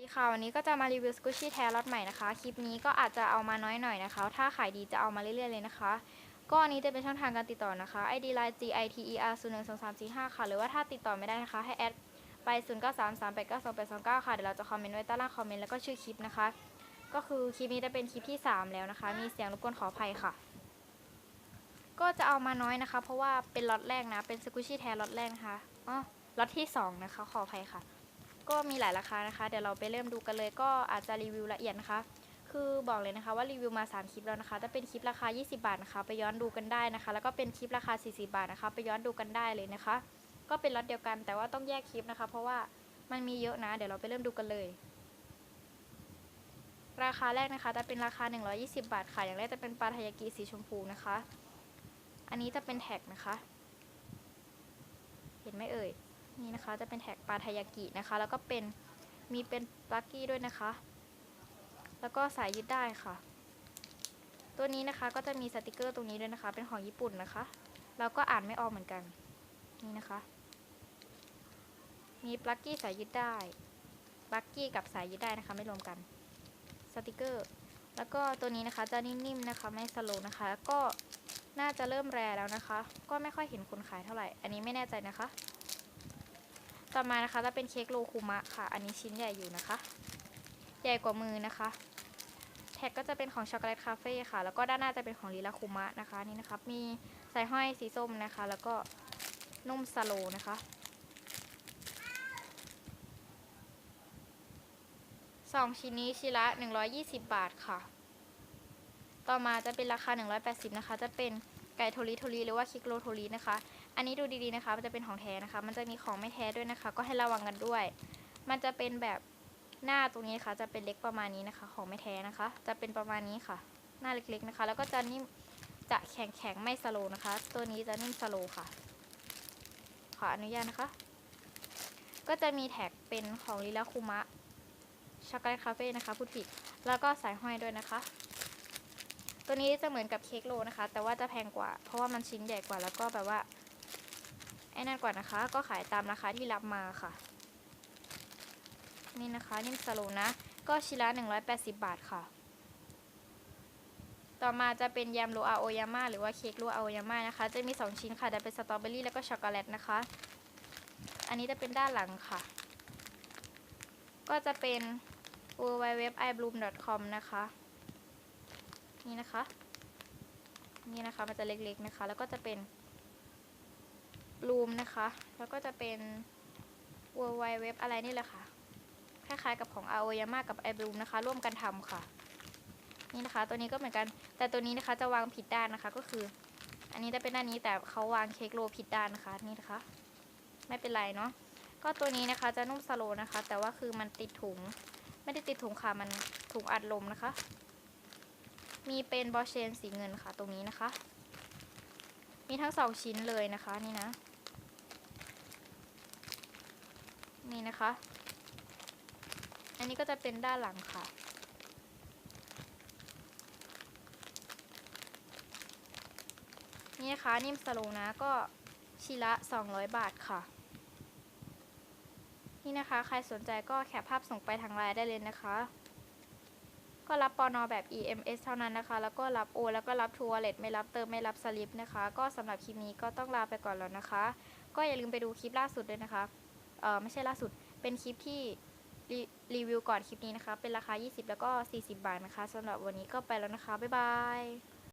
สวัสดีค่ะวันนี้ก็จะมารีวิวสกูชี่แท้ล็อตใหม่นะคะ คลิปนี้ก็อาจจะเอามาน้อยหน่อยนะคะ ถ้าขายดีจะเอามาเรื่อยๆเลยนะคะ ก็อันนี้จะเป็นช่องทางการติดต่อนะคะ ID line g i t e r 0 1 2 3 4 5ค่ะ หรือว่าถ้าติดต่อไม่ได้นะคะ ให้แอดไป 0 9 3 3 8 9 2 8 2 9 ค่ะ เดี๋ยวเราจะคอมเมนต์ไว้ใต้ล่างคอมเมนต์แล้วก็ชื่อคลิปนะคะ ก็คือคลิปนี้จะเป็นคลิปที่ 3 แล้วนะคะ มีเสียงรบกวนขออภัยค่ะ ก็จะเอามาน้อยนะคะ เพราะว่าเป็นล็อตแรกนะ เป็นสกูชี่แท้ล็อตแรกนะคะ อ๋อ ล็อตที่สองนะคะ ขออภัยค่ะ ก็มีหลายราคานะคะ เดี๋ยวเราไปเริ่มดูกันเลย ก็อาจจะรีวิวละเอียดนะคะ คือบอกเลยนะคะว่ารีวิวมา 3 คลิปแล้วนะคะจะเป็นคลิปราคา 20 บาทนะคะ ไปย้อนดูกันได้นะคะ แล้วก็เป็นคลิปราคา 40 บาทนะคะ ไปย้อนดูกันได้เลยนะคะ ก็เป็นล็อตเดียวกัน แต่ว่าต้องแยกคลิปนะคะ เพราะว่ามันมีเยอะนะ เดี๋ยวเราไปเริ่มดูกันเลย ราคาแรกนะคะจะเป็นราคา 120 บาทค่ะ อย่างแรกจะเป็นปลาทายากิสีชมพูนะคะ อันนี้จะเป็นแท็กนะคะ เห็นไหมเอ่ย นี่นะคะจะเป็นแท็กปลาทายากินะคะ แล้วก็เป็นมีเป็นปลั๊กกี้ด้วยนะคะ แล้วก็สายยึดได้ค่ะ ตัวนี้นะคะก็จะมีสติกเกอร์ตรงนี้ด้วยนะคะ เป็นของญี่ปุ่นนะคะเราก็อ่านไม่ออกเหมือนกัน นี่นะคะ มีปลั๊กกี้สายยึดได้ปลั๊กกี้กับสายยึดได้นะคะ ไม่รวมกันสติกเกอร์ แล้วก็ตัวนี้นะคะจะนิ่มๆนะคะ ไม่สโลว์นะคะ ก็น่าจะเริ่มแรแล้วนะคะ ก็ไม่ค่อยเห็นคนขายเท่าไหร่ อันนี้ไม่แน่ใจนะคะ ต่อมานะคะจะเป็นเค้กโลคุมะค่ะ อันนี้ชิ้นใหญ่อยู่นะคะ ใหญ่กว่ามือนะคะ แท็กก็จะเป็นของช็อกโกแลตคาเฟ่ค่ะ แล้วก็ด้านหน้าจะเป็นของลีลาคุมะนะคะนี่นะคะมีสายห้อยสีส้มนะคะ แล้วก็นุ่มสโลนะคะสองชิ้นนี้ชิ้นละ 120 บาทค่ะ ต่อมาจะเป็นราคา 180 นะคะ จะเป็นไก่โทริโทริหรือว่าคิกโลโทรินะคะ อันนี้ดูดีๆนะคะมันจะเป็นของแท้นะคะ มันจะมีของไม่แท้ด้วยนะคะ ก็ให้ระวังกันด้วย มันจะเป็นแบบหน้าตรงนี้นะคะจะเป็นเล็กประมาณนี้นะคะ ของไม่แท้นะคะ จะเป็นประมาณนี้ค่ะ หน้าเล็กๆนะคะ แล้วก็จะนิ่มจะแข็งๆไม่สโลว์นะคะ ตัวนี้จะนิ่มสโลว์ค่ะ ขออนุญาตนะคะ ก็จะมีแท็กเป็นของลิลาคุมะช็อกโกแลตคาเฟ่นะคะพูดผิด แล้วก็สายห้อยด้วยนะคะ ตัวนี้จะเหมือนกับเค้กโลนะคะ แต่ว่าจะแพงกว่า เพราะว่ามันชิ้นใหญ่กว่า แล้วก็แบบว่า อ้นั่นกว่านะคะ ก็ขายตามราคาที่รับมาค่ะ นี่นะคะนิ่มสโลนะ ก็ชิ้นละ180 บาทค่ะ ต่อมาจะเป็นยำโรอาโอยาม่าหรือว่าเค้กโรอาโอยาม่านะคะ จะมี 2 ชิ้นค่ะจะเป็นสตรอเบอรี่แล้วก็ช็อกโกแลตนะคะ อันนี้จะเป็นด้านหลังค่ะ ก็จะเป็น w w w i b l o o m c o m นะคะ นี่นะคะ นี่นะคะมันจะเล็กๆนะคะ แล้วก็จะเป็น รูมนะคะ แล้วก็จะเป็น w w w อะไรนี่แหละค่ะ คล้ายๆกับของ Aoyama กับ i b l o o m นะคะ ร่วมกันทำค่ะ นี่นะคะ ตัวนี้ก็เหมือนกัน แต่ตัวนี้นะคะจะวางผิดด้านนะคะ ก็คือ อันนี้จะเป็นด้านนี้แต่เขาวางเค้กโรลผิดด้านนะคะ นี่นะคะ ไม่เป็นไรเนาะ ก็ตัวนี้นะคะจะนุ่มสโลนะคะ แต่ว่าคือมันติดถุง ไม่ได้ติดถุงค่ะ มันถุงอัดลมนะคะ มีเป็นบอเชนสีเงินค่ะ ตรงนี้นะคะ มีทั้งสองชิ้นเลยนะคะ นี่นะ นะคะ อันนี้ก็จะเป็นด้านหลังค่ะ นี่นะคะนิ่มสโลว์นะก็ชิ้นละ 200 บาทค่ะ นี่นะคะ ใครสนใจก็แคปภาพส่งไปทางไลน์ได้เลยนะคะ ก็รับปอนอแบบ EMS เท่านั้นนะคะ แล้วก็รับโอแล้วก็รับทัวร์เลตไม่รับเติมไม่รับสลิปนะคะ ก็สำหรับคลิปนี้ก็ต้องลาไปก่อนแล้วนะคะ ก็อย่าลืมไปดูคลิปล่าสุดด้วยนะคะ เออไม่ใช่ล่าสุด เป็นคลิปที่รีวิวก่อนคลิปนี้นะคะ เป็นราคา 20 แล้วก็ 40 บาทนะคะสำหรับวันนี้ก็ไปแล้วนะคะ บ๊ายบาย